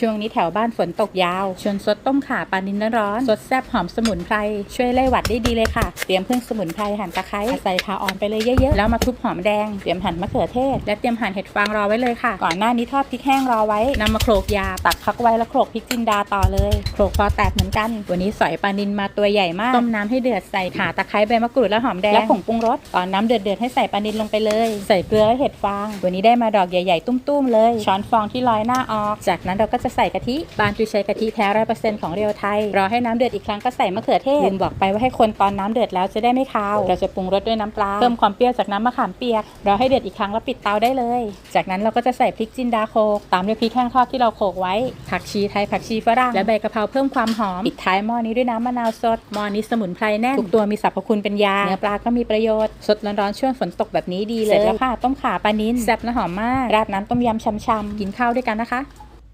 ช่วงนี้แถวบ้านฝนตกยาว ชวนสดต้มข่าปลานินร้อนๆสดแซ่บหอมสมุนไพร ช่วยไล่หวัดได้ดีเลยค่ะ เตรียมเครื่องสมุนไพรหั่นตะไคร้ใส่ขาอ่อนไปเลยเยอะๆ แล้วมาทุบหอมแดง เตรียมหั่นมะเขือเทศ และเตรียมหั่นเห็ดฟางรอไว้เลยค่ะ ก่อนหน้านี้ทอดพริกแห้งรอไว้นำมาโขลกยา ตักพักไว้แล้วโขลกพริกจินดาต่อเลย โขลกพอแตกเหมือนกัน วันนี้สอยปลานินมาตัวใหญ่มาก ต้มน้ำให้เดือดใส่ข่าตะไคร้ใบมะกรูดและหอมแดง และผงปรุงรสตอนน้ำเดือดๆให้ใส่ปลานินลงไปเลย ใส่เกลือและเห็ดฟาง วันนี้ได้มาดอกใหญ่ๆตุ้มๆเลย ช้อนฟองที่ลอยหน้าออก จากนั้นเราก็จะใส่กะทิ บานจุใช้กะทิแท้ร้อยเปอร์เซ็นต์ของเรียวไทย รอให้น้ำเดือดอีกครั้งก็ใส่มะเขือเทศลืมบอกไปว่าให้คนตอนน้ำเดือดแล้วจะได้ไม่คาว เราจะปรุงรสด้วยน้ำปลา เพิ่มความเปรี้ยวจากน้ำมะขามเปียก รอให้เดือดอีกครั้งแล้วปิดเตาได้เลย จากนั้นเราก็จะใส่พริกจินดาโขลกตามด้วยพริกแห้งทอดที่เราโขลกไว้ ผักชีไทยผักชีฝรั่ง และใบกะเพราเพิ่มความหอม ปิดท้ายหม้อนี้ด้วยน้ำมะนาวสด หม้อนี้สมุนไพรแน่น ทุกตัวมีสรรพคุณเป็นยา เนื้อปลาก็มีประโยชน์ สดร้อนๆช่วงฝนตกแบบนี้ดีเลย เสร็จแล้วค่ะต้มข่าปลานิ้นแซ่บและหอมมาก ราดน้ำต้มยำช่ำๆกินข้าวด้วยกันนะคะ